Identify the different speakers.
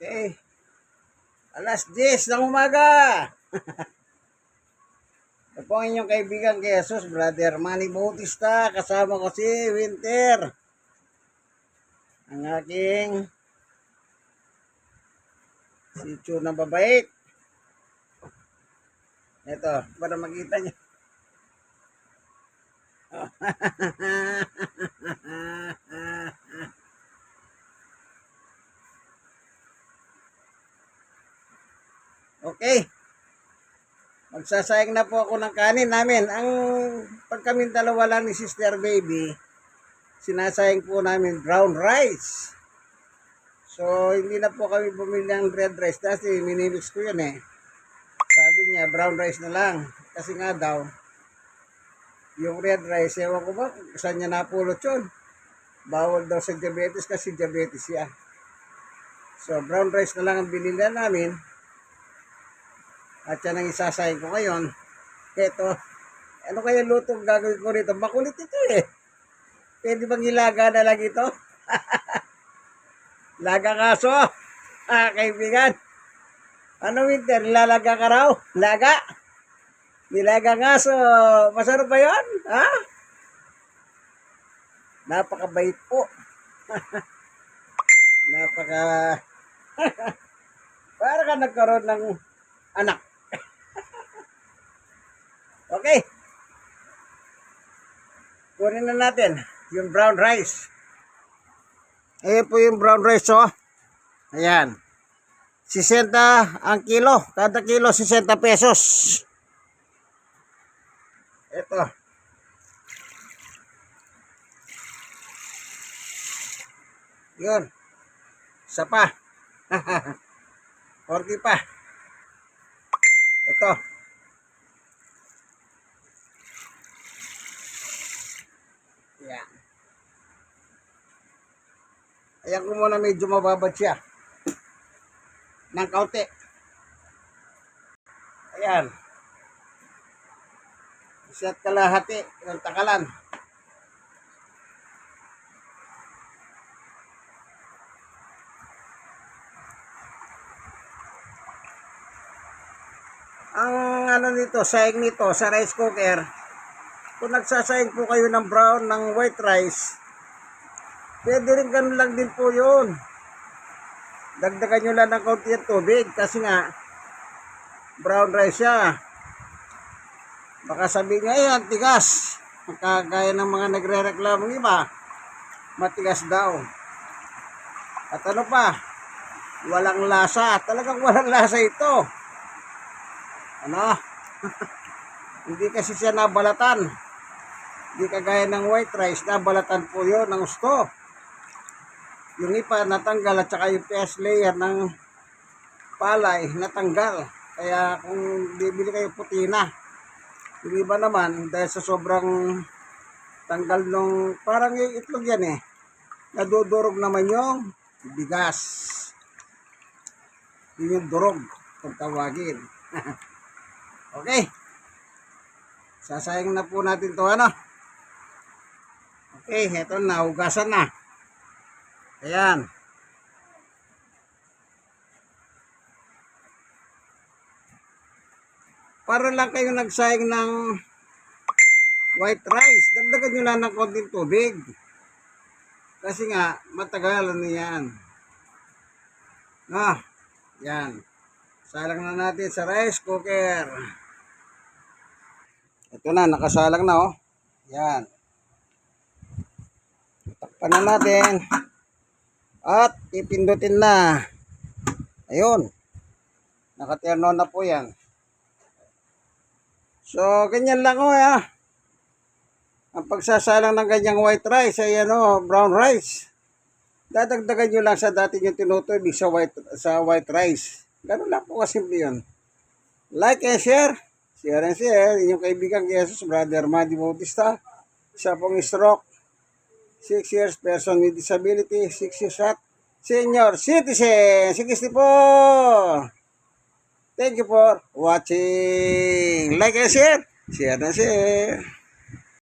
Speaker 1: Okay. Alas 10 ng umaga. Ito po ang inyong kaibigan kay Jesus, Brother Manny Bautista. Kasama ko si Winter. Ang aking si Chu na babait. Ito, para makita niyo. Okay. Magsasayang na po ako ng kanin namin. Ang pag kami dalawa lang ni Sister Baby, sinasayang po namin brown rice. So, hindi na po kami bumili ng red rice kasi minimix ko yun eh. Sabi niya, brown rice na lang. Kasi nga daw, yung red rice, ewan ko ba, saan niya napulot yun. Bawal daw sa diabetes kasi diabetes siya. So, brown rice na lang ang binili namin. At yan ang isasayang ko ngayon. Ito, ano kaya luto ang gagawin ko rito? Makulit ito eh. Pwede bang ilaga na lang ito? Laga kaso. Ah, kaibigan. Ano winter? Lalaga ka raw? Laga? Nilaga ngaso. Masarap ba yun? Ha? Napakabait po. Napaka... Para ka nagkaroon ng anak. Okay. Kunin na natin yung brown rice. Ayan po yung brown rice, oh. Ayan. 60 ang kilo. Kada kilo, 60 pesos. Ito. Yun. Isa pa. 40 pa. Ito. Yan. Ayan ko muna medyo mababad siya. Ng kaunti. Ayan. Isa't kalahati ng takalan. Ang ano nito, saing nito sa rice cooker, kung nagsasaing po kayo ng brown, ng white rice, pwede rin ganun lang din po yun. Dagdagan nyo lang ng kaunti ang tubig kasi nga, brown rice siya. Baka sabihin nga, yan, tigas. Magkagaya ng mga nagre-reklamo iba, matigas daw. At ano pa, walang lasa. Talagang walang lasa ito. Ano? Hindi kasi siya nabalatan. Hindi kagaya ng white rice, nabalatan po yun ng gusto. Yung ipa natanggal at saka yung PS layer ng palay natanggal. Kaya kung bibili kayo puti na. Yung iba naman, dahil sa sobrang tanggal nung, parang yung itlog yan eh. Nadudurog naman yung bigas. Yun yung durog, kung tawagin. Okay. Sasayang na po natin to ano. Okay, eto na, hugasan na. Ayan. Para lang kayo nagsayang ng white rice. Dagdagan nyo lang ng konting tubig. Kasi nga, matagal ano yan. Ah, yan. Salang na natin sa rice cooker. Ito na, nakasalang na oh. Yan. Takpan na natin. At ipindutin na. Ayun. Nakaterno na po yan. So, ganyan lang oh ya. Ang pagsasalang ng ganyang white rice ay ano, brown rice. Dadagdagan nyo lang sa dati yung tinutubig sa white, sa white rice. Ganun lang po kasimple yun. Like and share. Share and share. Inyong kaibigan Jesus, Brother Manny Bautista. Isa pong stroke. 6 years person with disability. 6 years at senior citizen. 64. Thank you for watching. Like and share. Share and share.